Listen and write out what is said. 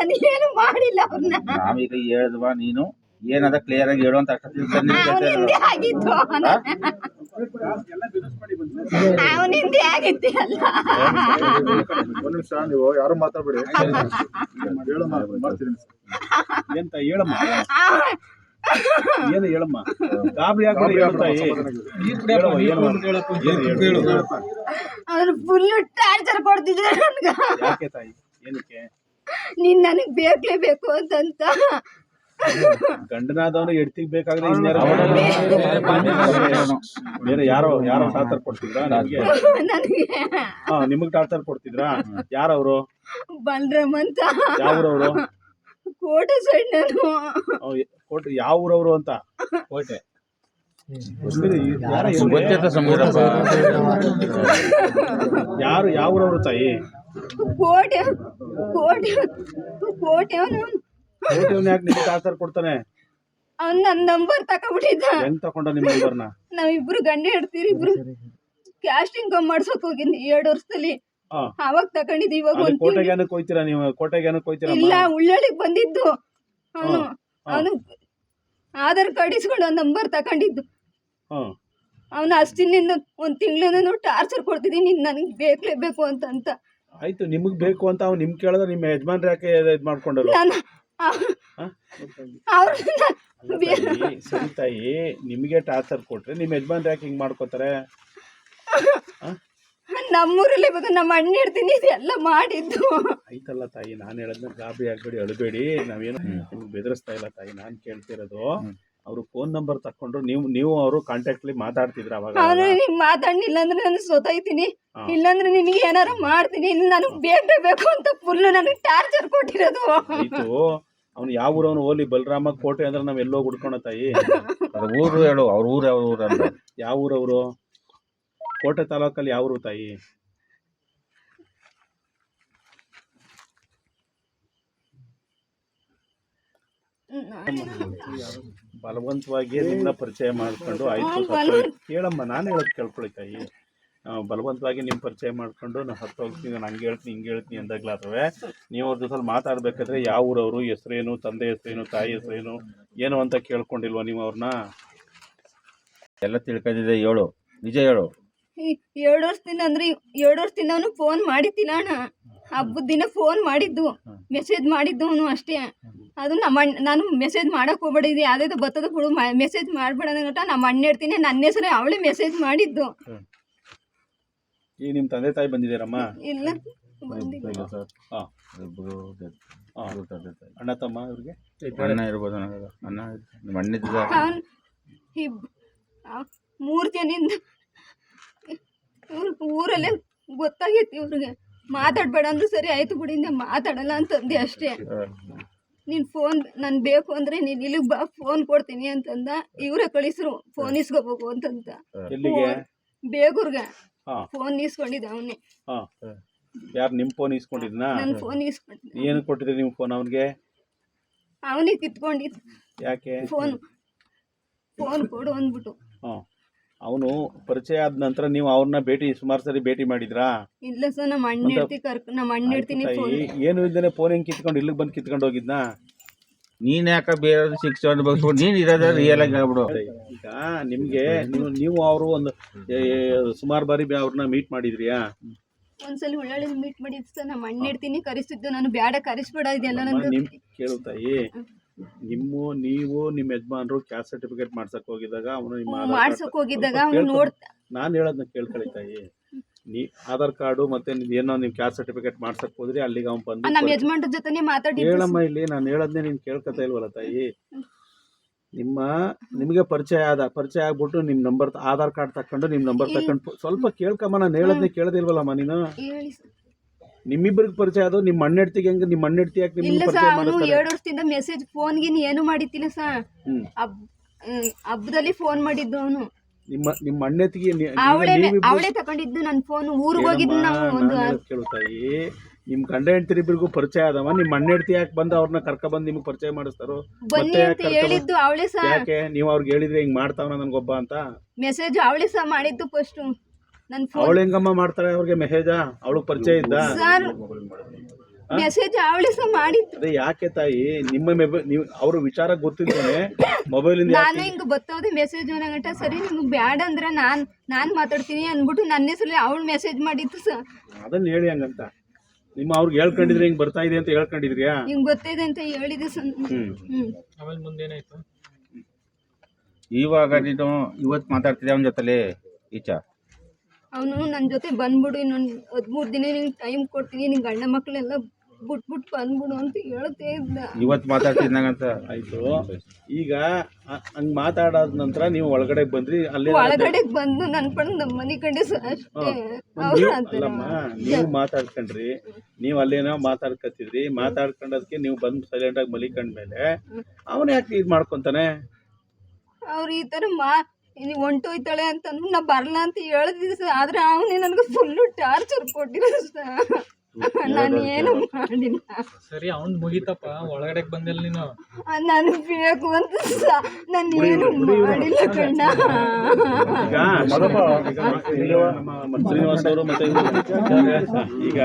ನಾನು ಏನು ಮಾಡಿಲ್ಲ ಅವ್ರನ್ನ ನಾವೀಗ ಹೇಳಿದ್ವಾ ನೀನು? ಏನದ ಕ್ಲಿಯರ್ ಆಗಿ ಹೇಳು ಅಂತ ಅವನಿಂದೆ ಆಗಿತ್ತು ಅವನಿಂದೆ ಆಗಿತ್ತು ಅಲ್ಲ ಒಂದ್ ನಿಮಿಷ ನೀವು ಯಾರು ಮಾತಾಡ್ಬೇಡಿ. ಹೇಳಮ್ಮ ಮಾಡ್ತೀನಿ. ಎಂತ ಹೇಳಮ್ಮ? ಏನು ಹೇಳಮ್ಮ? ಗಾಬರಿ ಆಗ್ಬೇಡಿ ಹೇಳು ತಾಯಿ. ಹೇಳವ್ವ, ಏನು ಏನು ಹೇಳು? ಅವ್ರು ಫುಲ್ ಟಾರ್ಚರ್ ಕೊಡ್ತಿದ್ರು ನನ್ಗೆ. ಯಾಕೆ ತಾಯಿ? ಏನಕ್ಕೆ? ನೀನ್ ನನಗ್ ಬೇಕೇ ಬೇಕು ಅಂತಂತ. ಗಂಡನಾದವನು ಎಡ್ತಿಗ್ ಬೇಕಾದ್ರೆ ಇನ್ಯಾರು ಬೇರೆ ಯಾರೋ ಯಾರೋ ಟಾರ್ಚರ್ ಕೊಡ್ತಿದ್ರಾ ನಿಮ್ಗೆ? ನನಗೆ. ಹಾ ನಿಮಗ್ ಟಾರ್ಚರ್ ಕೊಡ್ತಿದ್ರಾ? ಯಾರವ್ರು? ಬಲರಾಮ್ ಅಂತ. ಯಾವ್ರವ್ರು? ಕೋಟೆ ಸೈಡ್ ನಾನು. ಕೋಟೆ ಯಾವ ಊರವ್ರು ಅಂತ? ಕೋಟೆ. ಯಾರು ಯಾವ್ರವ್ರು ಸಮೀರಪ್ಪ ಯಾರು ಯಾವ ಊರವರು ತಾಯಿ? ಕೋಟೆ ಕೋಟೆ ಕೋಟೆ ಅವನು. ಕೋಟೆವ್ನ ಯಾಕೆ ನಿಮ್ಗೆ ಟಾರ್ಚರ್ ಕೊಡ್ತಾನೆ ಅವ್ನ್ ನನ್ ನಂಬರ್ ತಕೊಂಡ್ಬಿಟ್ಟಿದ್ದ. ಹೆಂಗ್ ತಕೊಂಡ ನಿಮ್ಮ ನಂಬರ್ನ? ನಾವಿಬ್ರು ಗಂಡ ಹಿಡ್ತೀರಿ ಇಬ್ರು ಕ್ಯಾಸ್ಟಿಂಗ್ ಮಾಡ್ಸಕ್ ಹೋಗಿದ್ನಿ ಎರಡು ವರ್ಷದಲ್ಲಿ. ಅವಾಗ ತಕೊಂಡಿದ್ದು ಇವಾಗ ಅಲ್ಲಿ ಒಂದ್ ಕೋಟೆಗೆ ಏನಕ್ಕೆ ಹೋಯ್ತೀರಾ ನೀವು? ಕೋಟೆಗೆ ಏನಕ್ಕೆ ಹೋಯ್ತೀರಾ ಇಲ್ಲ ಉಳ್ಳಳಿಗ್ ಬಂದಿದ್ದು. ಅವನು. ಅವನು ಆಧಾರ್ ಕಾರ್ಡ್ ಇಸ್ಕೊಂಡು ಒಂದ್ ನಂಬರ್ ತಕೊಂಡಿದ್ದು. ಅವನ ಅವನು ಅಷ್ಟಿನಿಂದ ಒಂದ್ ತಿಂಗಳಿಂದ ಟಾರ್ಚರ್ ಕೊಡ್ತಿದ್ದೀನಿ ನೀನ್ ನನಗೆ ಬೇಕೇಬೇಕು ಅಂತ ಅಂತ. ಆಯ್ತು ನಿಮಗ್ ಬೇಕು ಅಂತ ಅವ್ನು ನಿಮ್ ಕೇಳಿದ್ರೆ ನಿಮ್ಮ ಯಜಮಾನ್ರು ಯಾಕೆ ಇದ್ ಮಾಡ್ಕೊಂಡಲ್ಲ? ನಾನು ಹಾ? ಅವ್ರನ್ನ ತಾಯಿ, ಸರಿ ತಾಯಿ ನಿಮಗೆ ಟಾರ್ಚರ್ ಕೊಟ್ರೆ ನಿಮ್ಮ ಯಜಮಾನ್ರು ಯಾಕೆ ಹಿಂಗ್ ಮಾಡ್ಕೋತಾರೆ? ನಮ್ಮೂರಲ್ಲಿ ನಮ್ಮ ಅಣ್ಣ ಇರ್ತೀನಿ ಇದೆಲ್ಲ ಮಾಡಿದ್ದು. ಆಯ್ತಲ್ಲ ತಾಯಿ ನಾನು ಹೇಳದ್ನ ಗಾಬರಿ ಆಗ್ಬೇಡಿ ಅಳಬೇಡಿ ನಾವೇನು ನಿಮ್ಗೆ ಬೆದರಿಸ್ತಾ ಇಲ್ಲ ತಾಯಿ ನಾನು ಕೇಳ್ತಿರೋದು. ಅವರು ಫೋನ್ ನಂಬರ್ ತಕೊಂಡ್ರು ನೀವು ನೀವು ಅವರು ಕಾಂಟ್ಯಾಕ್ಟ್ಲಿ ಮಾತಾಡ್ತಿದ್ರ ಅವಾಗ ನಾನು ನೀನ್ ಮಾತಾಡ್ಲಿಲ್ಲ ಅಂದ್ರೆ ನಾನು ಸೊತೈತೀನಿ ಹಾ. ಇಲ್ಲಾಂದ್ರೆ ನಿನಗೆ ಏನಾರು ಮಾಡ್ತೀನಿ. ಇಲ್ಲ ನನಗೆ ಬೇಕೇ ಬೇಕು ಅಂತ ಫುಲ್ ನನಗೆ ಟಾರ್ಚರ್ ಕೊಟ್ಟಿರೋದು. ಆಯ್ತು. ಅವ್ನು ಯಾವ ಊರವನು ಹೋಲಿ ಬಲರಾಮ ಕೋಟೆ ಅಂದ್ರೆ ನಾವ್ ಎಲ್ಲೋ ಹುಡ್ಕೋಣ ತಾಯಿ? ಅದು ಊರು ಹೇಳು ಅವ್ರ ಊರು ಯಾವ ಊರು ಅಂತ. ಯಾವ ಊರವರು ಕೋಟೆ ತಾಲೂಕಲ್ಲಿ ಯಾವ ಊರು ತಾಯಿ? ಬಲವಂತವಾಗಿ ನಿಮ್ಮನ್ನ ಪರಿಚಯ ಮಾಡ್ಕೊಂಡು ಆಯ್ತು ಕೇಳಮ್ಮ ನಾನು ಹೇಳೋದು ಕೇಳ್ಕೊಳ್ಳಿ ತಾಯಿ. ಬಲವಂತವಾಗಿ ನಿಮ್ಮ ಪರಿಚಯ ಮಾಡ್ಕೊಂಡು ನಾನು ಹತ್ತು ಹೋಗ್ತೀನಿ ನಾನು ಹಂಗೆ ಹೇಳ್ತೀನಿ ಹಿಂಗೆ ಹೇಳ್ತೀನಿ ಅಂದಾಗ್ಲಾದ್ರೆ ನೀವು ಅವ್ರ ಜೊತೆ ಮಾತಾಡಬೇಕಾದ್ರೆ ಯಾವ ಊರವರು ಹೆಸರೇನು ತಂದೆ ಹೆಸರೇನು ತಾಯಿ ಹೆಸರೇನು ಏನು ಅಂತ ಕೇಳ್ಕೊಂಡಿಲ್ವಾ ನೀವು ಅವ್ರನ್ನ ಎಲ್ಲ ತಿಳ್ಕೊಂಡಿದೆ ಹೇಳು ನಿಜ ಹೇಳು. ಎರಡು ಎರಡು ವರ್ಷದಿಂದ ಅಂದ್ರೆ ಎರಡು ವರ್ಷದಿಂದ ಅವನು ಫೋನ್ ಮಾಡಿದ್ದಿಲ್ಲ ಅಣ್ಣ. ಹಬ್ಬದ ದಿನ ಫೋನ್ ಮಾಡಿದ್ದು ಮೆಸೇಜ್ ಮಾಡಿದ್ದು ಅವನು ಅಷ್ಟೇ. ಅದು ನಮ್ಮ ಅಣ್ಣ ನಾನು ಮೆಸೇಜ್ ಮಾಡಕ್ ಹೋಗ್ಬೇಡ ಇದು ಬತ್ತದ ಬರ್ತದ ಬಿಡು ಮೆಸೇಜ್ ಮಾಡ್ಬೇಡ ಅನ್ನೋಟ ನಮ್ಮ ಅಣ್ಣ ಇರ್ತೀನಿ. ನನ್ನ ಹೆಸರು ಅವಳೇ ಮೆಸೇಜ್ ಮಾಡಿದ್ದು. ಈಗ ನಿಮ್ಮ ತಂದೆ ತಾಯಿ ಬಂದಿದ್ದೀರಮ್ಮ? ಇಲ್ಲ ಬಂದಿಲ್ಲ. ಇಬ್ರು ಅಣ್ಣ ತಮ್ಮ ಇವ್ರಿಗೆ? ಅಣ್ಣ ಇರ್ಬೋದು ನನಗೆ ಅಣ್ಣ ನಿಮ್ಮ ಅಣ್ಣ ಇದ್ದ ಇಬ್ ಆ ಮೂರು ಜನಿಂದ ಇವ್ರ ಊರಲ್ಲೇ ಗೊತ್ತಾಗೈತಿ ಇವ್ರಿಗೆ. ಮಾತಾಡ್ಬೇಡ ಅಂದ್ರು ಸರಿ ಆಯ್ತು ಬಿಡಿಂದ ಮಾತಾಡಲ್ಲ ಅಂತಂದೆ ಅಷ್ಟೇ. ನೀನು ಫೋನ್ ನಾನು ಬೇಕು ಅಂದರೆ ನೀನು ಇಲ್ಲಿಗೆ ಬಾ ಫೋನ್ ಕೊಡ್ತೀನಿ ಅಂತಂದ ಇವರೇ ಕಳಿಸ್ರು ಫೋನ್ ಇಸ್ಕೋಬೇಕು ಅಂತಂತ. ಎಲ್ಲಿಗೆ? ಬೇಗೂರ್ಗೆ. ಫೋನ್ ಇಸ್ಕೊಂಡಿದ್ದ ಅವನೇ. ಹಾಂ. ಯಾರು ನಿಮ್ಮ ಫೋನ್ ಇಸ್ಕೊಂಡಿದ್ನ? ನನ್ನ ಫೋನ್ ಇಸ್ಕೊಂಡಿದ್ದ ಏನು ಕೊಟ್ಟಿದ್ರಿ ನಿಮ್ಮ ಫೋನ್ ಅವನಿಗೆ? ಅವನಿಗೆ ಕಿತ್ಕೊಂಡಿದ್ದು ಯಾಕೆ? ಫೋನ್ ಫೋನ್ ಕೊಡು ಅಂದ್ಬಿಟ್ಟು. ಹಾಂ. ಅವನು ಪರಿಚಯ ಆದ ನಂತರ ನೀವು ಅವ್ರನ್ನ ಭೇಟಿ ಸುಮಾರು ಸರಿ ಭೇಟಿ ಮಾಡಿದ್ರಾ? ಇಲ್ಲ ಸರ್ ನಮ್ಮ ಅಣ್ಣ ಕರ್ಕ ನಮ್ಮ ಅಣ್ಣ ತಾಯಿ, ಏನು ಇಲ್ದೇನೆ ಫೋನ್ ಹೆಂಗೆ ಕಿತ್ಕೊಂಡು ಇಲ್ಲಿಗೆ ಬಂದು ಕಿತ್ಕೊಂಡು ಹೋಗಿದ್ನ? ನೀನ್ ಯಾಕ ಬೇರೆ ಶಿಕ್ಷೆ ನೀನ್ ಇರೋದ ರಿಯಲ್ ಆಗಿ ಆಗ್ಬಿಡು ಈಗ ನಿಮ್ಗೆ ನೀವು ನೀವು ಅವರು ಒಂದು ಸುಮಾರು ಬಾರಿ ಅವ್ರನ್ನ ಮೀಟ್ ಮಾಡಿದ್ರಿಯಾ? ಒಂದ್ಸಲ ಉಳ್ಳಾಳಿ ಮೀಟ್ ಮಾಡಿದ್ ಸರ್ ನಮ್ಮ ಅಣ್ಣ ಇರ್ತೀನಿ ಕರೆಸ್ತಿದ್ದು ನಾನು ಬ್ಯಾಡ ಕರೆಸ್ಬೇಡ ಇದೆಲ್ಲ ನನಗೆ ಕೇಳು ತಾಯಿ. ನಿಮ್ಮ ನೀವು ನಿಮ್ಮ ಯಜಮಾನ್ರು ಕ್ಯಾಸ್ಟ್ ಸರ್ಟಿಫಿಕೇಟ್ ಮಾಡ್ಸಕ್ ಹೋಗಿದ್ದಾಗ ಅವನು ನಿಮ್ಮ ಆಧಾರ್ ಕಾರ್ಡ್ ಮಾಡ್ಸಕ್ ಹೋಗಿದ್ದಾಗ ಸ್ವಲ್ಪ ಅವ್ನು ಕೇಳ್ಕೊ- ನೋಡ್ ನಾನು ಹೇಳೋದನ್ನ ಕೇಳ್ಕೊಳ್ಳಿ ತಾಯಿ. ನೀ ಆಧಾರ್ ಕಾರ್ಡು ಮತ್ತೆ ಏನೋ ನೀವು ಕ್ಯಾಸ್ಟ್ ಸರ್ಟಿಫಿಕೇಟ್ ಮಾಡ್ಸಕ್ ಹೋದ್ರಿ ಅಲ್ಲಿಗೆ ಅವ್ನು ಬಂದು ಯಜಮಾನ್ರ ಜೊತೆನೆ ಹೇಳಮ್ಮ ಇಲ್ಲಿ ನಾನು ಹೇಳೋದನ್ನೇ ನೀನು ಕೇಳ್ಕೊತಾ ಇಲ್ವಲ್ಲ ತಾಯಿ. ನಿಮ್ಮ ನಿಮಗೆ ಪರಿಚಯ ಆದ ಪರಿಚಯ ಆಗ್ಬಿಟ್ಟು ನಿಮ್ಮ ನಂಬರ್ ಆಧಾರ್ ಕಾರ್ಡ್ ತಕೊಂಡು ನಿಮ್ಮ ನಂಬರ್ ತಕೊಂಡು ಸ್ವಲ್ಪ ಕೇಳ್ಕಮ್ಮ ನಾನು ಹೇಳೋದನ್ನೇ ಕೇಳೋದಿಲ್ವಲ್ಲಮ್ಮ ನೀನು? ಹೇಳಿ. ನಿಮ್ಮಿಬ್ಬರಿಗೆ ಪರಿಚಯ ಅದು ನಿಮ್ಮ ಅಣ್ಣೆಡ್ತಿಗೆ ಹೆಂಗೆ ನಿಮ್ಮ ಅಣ್ಣೆಡ್ತಿ ಯಾಕೆ ಇಲ್ಲ ಸರ್ ಪರಿಚಯ ಅವನು ಮಾಡಿಸ್ತಾರೆ? ಎರಡು ವರ್ಷದಿಂದ ಮೆಸೇಜ್ ಫೋನ್ಗಿನ್ ಏನು ಮಾಡಿತಿಲ್ಲ ಸರ್. ಹ್ಮ್. ಹಬ್ ಹಬ್ಬದಲ್ಲಿ ಫೋನ್ ಮಾಡಿದ್ದು ಅವನು. ನಿಮ್ಮ ನಿಮ್ಮ ಅಣ್ಣೆತ್ತಿಗೆ ಅವಳೆ ತಗೊಂಡಿದ್ದು ನನ್ನ ಫೋನ್ ಊರಿಗೆ ಹೋಗಿದ್ದು ನಾವು ಒಂದು ನಾನ್ ಹೇಳೋದ್ ಕೇಳು ತಾಯಿ. ನಿಮ್ ಗಂಡ ಹೆಂಡತಿರಿಬ್ರಿಗೂ ಪರಿಚಯ ಆದವ ನಿಮ್ಮ ಅಣ್ಣ ಹೆಂಡತಿ ಯಾಕೆ ಬಂದು ಅವ್ರನ್ನ ಕರ್ಕ ಬಂದು ನಿಮ್ಗೆ ಪರಿಚಯ ಮಾಡಿಸ್ತಾರೋ? ಬನ್ನಿ ಮತ್ತೆ ಅಂತ ಯಾಕೆ ಹೇಳಿದ್ದು ಅವಳೇ ಸಹ ಯಾಕೆ? ನೀವು ಅವ್ರಿಗೆ ಹೇಳಿದ್ರೆ ಹಿಂಗ್ ಮಾಡ್ತಾವನ ನನ್ಗೊಬ್ಬ ಅಂತ? ಮೆಸೇಜ್ ಅವಳೇ ಸಹ ಮಾಡಿದ್ದು ಫಸ್ಟ್ ನನ್ನ ಅವಳು ಹೆಂಗಮ್ಮ ಮಾಡ್ತಾಳೆ? ಅವ್ರಿಗೆ ಮೆಸೇಜ ಅವಳು ಪರಿಚಯ ಇದ್ದ? ಸರ್ ಮೆಸೇಜ್ ಅವಳಿಸ ಸಹ ಮಾಡಿತ್ತು ಅದೇ ಯಾಕೆ ತಾಯಿ? ನಿಮ್ಮ ಮೊಬೈಲ್ ನೀವು ಅವ್ರ ವಿಚಾರ ಗೊತ್ತಿದ್ದಾನೆ ಇಂದ ನಾನು ಹಿಂಗ್ ಬತ್ತೋದೆ ಮೆಸೇಜ್ ಗಂಟ ಸರಿ ನಿಮ್ಗೆ ಬ್ಯಾಡ ಅಂದ್ರೆ ನಾನು ನಾನು ಮಾತಾಡ್ತೀನಿ ಅಂದ್ಬಿಟ್ಟು ನನ್ನ ಹೆಸರಲ್ಲಿ ಅವಳು ಮೆಸೇಜ್ ಮಾಡಿತ್ತು ಸರ್ ಅದನ್ನ ಹೇಳಿ ಹಂಗಂತ. ನಿಮ್ಮ ಅವ್ರಿಗೆ ಹೇಳ್ಕೊಂಡಿದ್ರೆ ಹಿಂಗ್ ಬರ್ತಾ ಇದೆ ಅಂತ ಹೇಳ್ಕೊಂಡಿದ್ರಿಯಾ? ಹಿಂಗೆ ಗೊತ್ತಿದೆ ಅಂತ ಹೇಳಿದೆ ಸರ್ ಹ್ಮ್. ಹ್ಮ್. ಇವಾಗ ನೀನು ಇವತ್ತು ಮಾತಾಡ್ತಿದ್ದೆ ಅವನ ಜೊತೆಲಿ ಈಚ? ಅವನು ನನ್ನ ಜೊತೆ ಬಂದ್ಬಿಡು ಇನ್ನೊಂದು ಹದಿಮೂರು ದಿನ ನಿಂಗೆ ಟೈಮ್ ಕೊಡ್ತೀನಿ ನಿನ್ ಗಂಡ ಮಕ್ಕಳೆಲ್ಲ ಬಿಟ್ಬಿಟ್ಟು ಬಂದ್ಬಿಡು ಅಂತ ಹೇಳ್ತೇ ಇದ್ದ. ಇವತ್ತು ಮಾತಾಡ್ತಿದ್ದಂಗಂತ ಆಯ್ತು. ಈಗ ಹಂಗ್ ಮಾತಾಡಾದ ನಂತರ ನೀವು ಒಳಗಡೆ ಬಂದ್ರಿ ಅಲ್ಲಿ ಒಳಗಡೆ ಬಂದು ನನ್ನ ಪಡೆದು ನಮ್ಮ ಮನೆ ಕಂಡೆ ಸರ್ ಅಷ್ಟೇ. ಅವ್ರು ನೀವು ಅಂತಾರೆ. ಅಲ್ಲಮ್ಮ ನೀವು ಮಾತಾಡ್ಕೊಂಡ್ರಿ. ನೀವು ಅಲ್ಲೇನೋ ಮಾತಾಡ್ಕತ್ತಿದ್ರಿ. ಮಾತಾಡ್ಕೊಂಡದಕ್ಕೆ ನೀವು ಬಂದು ಸೈಲೆಂಟ್ ಆಗಿ ಮಲಿಕೊಂಡ್ಮೇಲೆ ಅವನ್ ಯಾಕೆ ಇದು ಮಾಡ್ಕೊಂತಾನೆ? ಅವ್ರು ಈ ತರ ಮಾ ನೀವು ಹೊಂಟೋಯ್ತಾಳೆ ಅಂತ ಅಂದ್ಬಿಟ್ಟು ನಾ ಬರಲ್ಲ ಅಂತ ಹೇಳಿದ್ವಿ ಸರ್ ಆದ್ರೆ ಅವನೇ ನನಗೆ ಫುಲ್ಲು ಟಾರ್ಚರ್ ಕೊಟ್ಟಿರೋ ಸರ್ ನಾನು ಏನು ಮಾಡಿಲ್ಲ. ಸರಿ ಅವ್ನ್ ಮುಗಿತಪ್ಪ. ಒಳಗಡೆ ಬಂದಿಲ್ಲ ನೀನು. ನಾನು ಬೇಕು ಅಂತ ನಾನು ಏನು ಮಾಡಿಲ್ಲ ಕಣ್ಣ. ಈಗ ಈಗ ನಮ್ಮ ಶ್ರೀನಿವಾಸ್ ಅವರು ಮತ್ತೆ ಈಗ